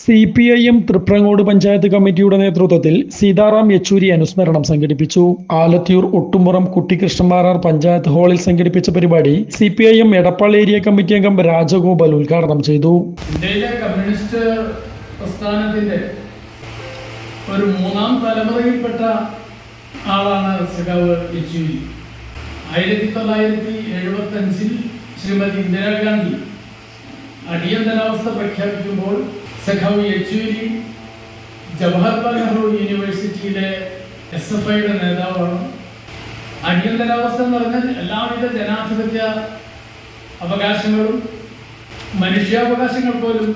C P I M Triprangode panchayat കമ്മിറ്റിയുടെ നേതൃത്വത്തിൽ സീതാറാം യെച്ചൂരി അനുസ്മരണം സംഘടിപ്പിച്ചു. ആലത്തിയൂർ ഒട്ടുമുറം കുട്ടിക്കൃഷ്ണമാരാർ പഞ്ചായത്ത് ഹാളിൽ സംഘടിപ്പിച്ച പരിപാടി C P I M Edappal area committee അംഗം രാജഗോപാൽ ഉദ്ഘാടനം ചെയ്തു. ഇന്ത്യയിലെ കമ്മ്യൂണിസ്റ്റ് പ്രസ്ഥാനത്തിന്റെ ഒരു മൂന്നാം തലമുറയിൽപ്പെട്ട ആളാണ് യെച്ചൂരി. ആയിരത്തി തൊള്ളായിരത്തി എഴുപത്തി അഞ്ചിൽ ശ്രീമതി ഇന്ദിരാഗാന്ധി അടിയന്തരാവസ്ഥ പ്രഖ്യാപിക്കുമ്പോൾ സഖാവ് യെച്ചൂരി ജവഹർലാൽ നെഹ്റു യൂണിവേഴ്സിറ്റിയിലെ എസ് എഫ് ഐയുടെ നേതാവാണ്. അടിയന്തരാവസ്ഥ എന്ന് പറഞ്ഞാൽ എല്ലാവിധ ജനാധിപത്യ അവകാശങ്ങളും മനുഷ്യാവകാശങ്ങൾ പോലും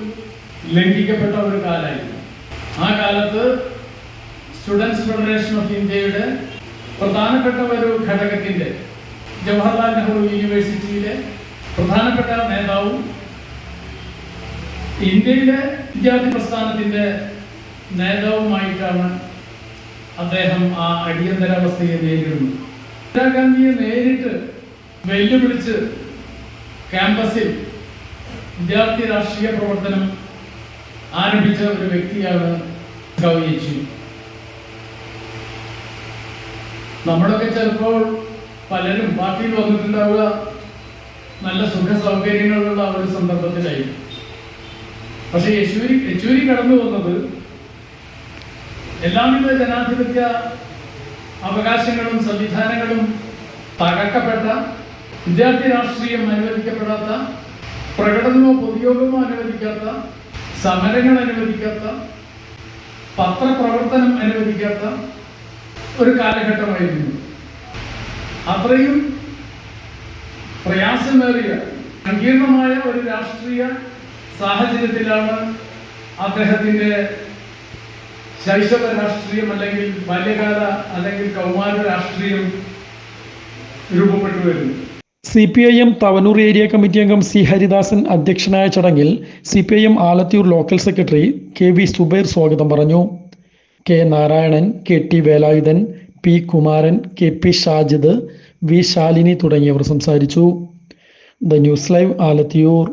ലംഘിക്കപ്പെട്ട ഒരു കാലമായിരുന്നു. ആ കാലത്ത് സ്റ്റുഡൻസ് ഫെഡറേഷൻ ഓഫ് ഇന്ത്യയുടെ പ്രധാനപ്പെട്ട ഒരു ഘടകത്തിന്റെ ജവഹർലാൽ നെഹ്റു യൂണിവേഴ്സിറ്റിയിലെ പ്രധാനപ്പെട്ട നേതാവും ഇന്ത്യയിലെ വിദ്യാർത്ഥി പ്രസ്ഥാനത്തിന്റെ നേതാവുമായിട്ടാണ് അദ്ദേഹം ആ അടിയന്തരാവസ്ഥയെ നേരിടുന്നത്. ഇന്ദിരാഗാന്ധിയെ നേരിട്ട് വെല്ലുവിളിച്ച് ക്യാമ്പസിൽ വിദ്യാർത്ഥി രാഷ്ട്രീയ പ്രവർത്തനം ആരംഭിച്ച ഒരു വ്യക്തിയാണ് ഗൗരിച്ചു നമ്മളൊക്കെ ചിലപ്പോൾ പലരും പാർട്ടിയിൽ വന്നിട്ടുണ്ടാവുക നല്ല സുഖ സൗകര്യങ്ങളുള്ള ഒരു സന്ദർഭത്തിലായിരിക്കും പക്ഷെ യെച്ചൂരി യെച്ചൂരി കടന്നു വന്നത് എല്ലാവിധ ജനാധിപത്യ അവകാശങ്ങളും സംവിധാനങ്ങളും തകർക്കപ്പെട്ട വിദ്യാർത്ഥി രാഷ്ട്രീയം അനുവദിക്കപ്പെടാത്ത പ്രകടനമോ പൊതുയോഗമോ അനുവദിക്കാത്ത സമരങ്ങൾ അനുവദിക്കാത്ത പത്രപ്രവർത്തനം അനുവദിക്കാത്ത ഒരു കാലഘട്ടമായിരുന്നു. അത്രയും പ്രയാസമേറിയ സങ്കീർണമായ ഒരു രാഷ്ട്രീയ സാഹചര്യത്തിലാണ് അദ്ദേഹത്തിന്റെ ശൈശവ രാഷ്ട്രീയം അല്ലെങ്കിൽ ബാല്യകാല അല്ലെങ്കിൽ കൗമാര രാഷ്ട്രീയം രൂപപ്പെട്ടു വരുന്നത്. C P I M Thavanur area committee അംഗം സി ഹരിദാസൻ അധ്യക്ഷനായ ചടങ്ങിൽ C P I M Alathiyur local secretary K V Zubair സ്വാഗതം പറഞ്ഞു. K Narayanan K T Velayudhan P Kumaran K P Shajid V Shalini തുടങ്ങിയവർ സംസാരിച്ചു. The news live Alathiyur.